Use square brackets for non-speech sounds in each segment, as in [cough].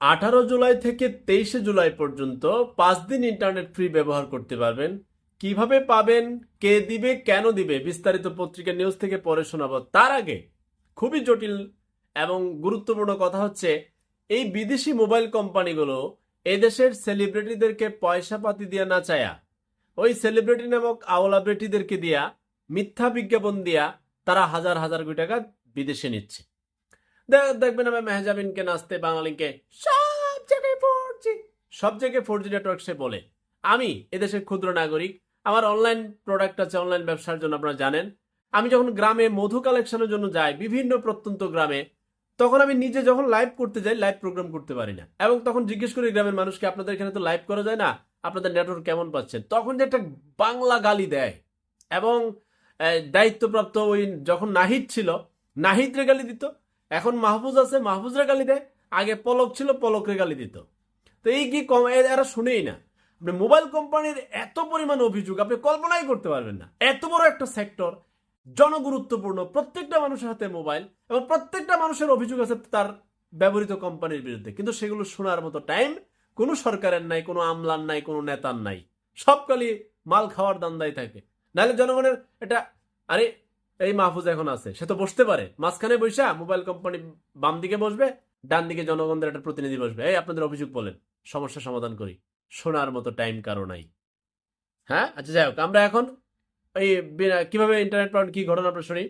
আঠারো জুলাই থেকে তেইশে জুলাই পর্যন্ত পাঁচ দিন ইন্টারনেট ফ্রি ব্যবহার করতে পারবেন। কীভাবে পাবেন? কে দিবে? কেন দিবে? বিস্তারিত পত্রিকা নিউজ থেকে পরে শোনাবো। তার আগে খুবই জটিল এবং গুরুত্বপূর্ণ কথা হচ্ছে, এই বিদেশি মোবাইল কোম্পানিগুলো এদেশের সেলিব্রিটিদেরকে পয়সা পাতি দিয়া না চায়া, ওই সেলিব্রিটি নামক আওলা আওলাব্রিটিদেরকে দিয়া, মিথ্যা বিজ্ঞাপন দিয়া তারা হাজার হাজার কোটি টাকা বিদেশে নিচ্ছে। দেখবেন আমি মেহজাবিনকে নাচতে বাঙালিকে, সব জায়গায় ফোর জি সব জায়গায় ফোর জি নেটওয়ার্ক সে বলে। আমি এদেশের ক্ষুদ্র নাগরিক, আমার অনলাইন প্রোডাক্ট আছে অনলাইন ব্যবসার জন্য আপনারা জানেন। আমি যখন গ্রামে মধু কালেকশনের জন্য যাই, বিভিন্ন প্রত্যন্ত গ্রামে, তখন আমি নিজে যখন লাইভ করতে যাই লাইভ প্রোগ্রাম করতে পারি না। এবং তখন জিজ্ঞেস করি গ্রামের মানুষকে আপনাদের এখানে তো লাইভ করা যায় না? আপনাদের নেটওয়ার্ক কেমন পাচ্ছেন? তখন যে একটা বাংলা গালি দেয়। এবং দায়িত্বপ্রাপ্ত ওই যখন নাহিদ ছিল, নাহিদরে গালি দিত। এখন মাহফুজ আছে, মাহফুজরা গালি দেয়। আগে পলক ছিল, পলকরে গালি দিত। তো এই কি কম? এরা শুনেই না। আপনি মোবাইল কোম্পানির এত পরিমাণ অভিযোগ, আপনি কল্পনাই করতে পারবেন না। এত বড় একটা সেক্টর, জনগুরুত্বপূর্ণ, প্রত্যেকটা মানুষের হাতে মোবাইল, এবং প্রত্যেকটা মানুষের অভিযোগ আছে তার ব্যবহৃত কোম্পানির বিরুদ্ধে। কিন্তু সেগুলো শোনার মতো টাইম কোনো সরকারের নাই, কোনো আমলার নাই, কোনো নেতার নাই। সব কালি মাল খাওয়ার দান্দাই থাকে। নাহলে জনগণের এটা আরে এই মাহফুজ এখন আছে। সে তো বসতে পারে। মাঝখানে বৈশা মোবাইল কোম্পানি বাম দিকে বসবে, ডান দিকে জনগণদের একটা প্রতিনিধি বসবে। এই আপনাদের অভিযোগ বলেন। সমস্যা সমাধান করি। শোনার মতো টাইম কারও নাই। হ্যাঁ? আচ্ছা যাই হোক, আমরা এখন এই কীভাবে ইন্টারনেট পাবেন কি ঘটনা আমরা শুনি?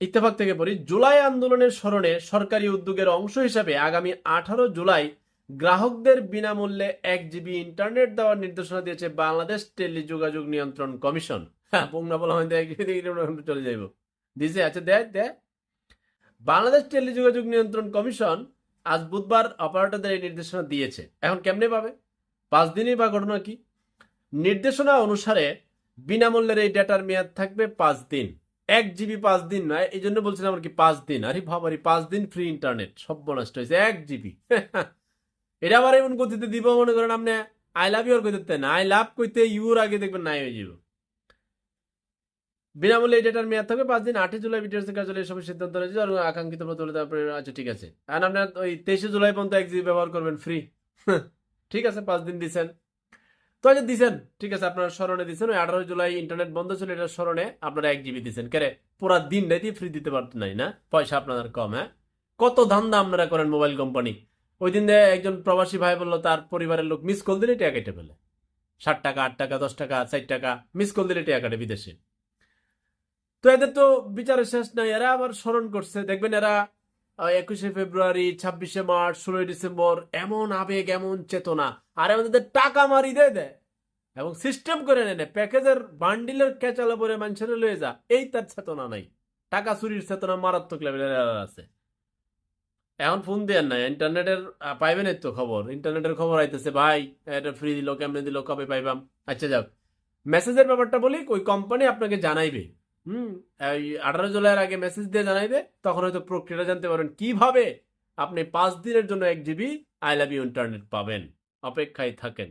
ইত্তেফাক থেকে পড়ি। জুলাই আন্দোলনের স্মরণে সরকারি উদ্যোগের অংশ হিসাবে আগামী আঠারো জুলাই গ্রাহকদের বিনামূল্যে এক জিবি ইন্টারনেট দেওয়ার নির্দেশনা দিয়েছে বাংলাদেশ টেলিযোগাযোগ নিয়ন্ত্রণ কমিশন। হ্যাঁ বংলা বলা হয় চলে যাইব। দিছে আচ্ছা দেয় দেয় বাংলাদেশ টেলিযোগাযোগ নিয়ন্ত্রণ কমিশন আজ বুধবার অপারেটরদের এই নির্দেশনা দিয়েছে। এখন কেমনে পাবে? পাঁচ দিনই বা ঘটনা কি? নির্দেশনা অনুসারে বিনামূল্যের এই ডেটার মেয়াদ থাকবে পাঁচ দিন। এক জিবি পাঁচ দিন নয়, এই জন্য বলছিলাম আর কি পাঁচ দিন। আরে ভাবারি পাঁচ দিন ফ্রি ইন্টারনেট সব নষ্ট হয়েছে, এক জিবি। [laughs] এটা আবার এমন গতিতে দিব মনে করেন আপনি। আই লাভ ইউর কইতে না আই লাভ কইতে ইউর আগে দেখবেন নাই হয়ে যাব বিনামূল্যে এই ডেটার মেয়াদ থাকবে পাঁচ দিন। আটই জুলাই বিটিআরসি কার্যালয়ে এসব সিদ্ধান্ত রয়েছে। আর আকাঙ্ক্ষিত তারপরে আচ্ছা ঠিক আছে। আর আপনার ওই তেইশে জুলাই পর্যন্ত এক জিবি ব্যবহার করবেন ফ্রি [laughs] ঠিক আছে, পাঁচ দিন দিচ্ছেন তো আচ্ছা দিচ্ছেন ঠিক আছে, আপনার স্মরণে দিছেন। ওই আঠারো জুলাই ইন্টারনেট বন্ধ ছিল এটার স্মরণে আপনারা এক জিবি দিছেন। কেরে, পুরা দিন রাতি ফ্রি দিতে পারতেন নাই না? পয়সা আপনাদের কম হ্যাঁ? কত ধান্দা আপনারা করেন মোবাইল কোম্পানি ওই দিন দিয়ে একজন প্রবাসী ভাই বলল, তার পরিবারের লোক মিস কল দিলে টাকা কেটে ফেলে। ষাট টাকা, আট টাকা, দশ টাকা চার টাকা মিস কল দিলে টাকা কাটে বিদেশে। তো এদের তো বিচারের শেষ নাই। এরা আবার স্মরণ করছে। দেখবেন এরা একুশে ফেব্রুয়ারি, ছাব্বিশে মার্চ, ষোলোই ডিসেম্বর, এমন আবেগ, এমন চেতনা। আর আমাদের টাকা মারি দেয় দেয়। এবং সিস্টেম করে নেয় প্যাকেজের বান্ডিলের ক্যাচালে পরে মানুষের লয়ে যা। এই তার চেতনা নাই। টাকা চুরির চেতনা মারাত্মক লেভেলের আছে। এখন ফোন দেন না। ইন্টারনেটের পাইবেন তো খবর। ইন্টারনেটের খবর আইতেছে, ভাই, এটা ফ্রি দিল, কেমনে দিল, কবে পাইবাম? আচ্ছা যাও। মেসেজের ব্যাপারটা বলি, ওই কোম্পানি আপনাকে জানাইবে। হুম, এই আঠারো জুলাইয়ের আগে মেসেজ দিয়ে জানাই জানাইবে, তখন হয়তো প্রক্রিয়াটা জানতে পারবেন কীভাবে আপনি পাঁচ দিনের জন্য এক GB I love you internet পাবেন। অপেক্ষায় থাকেন।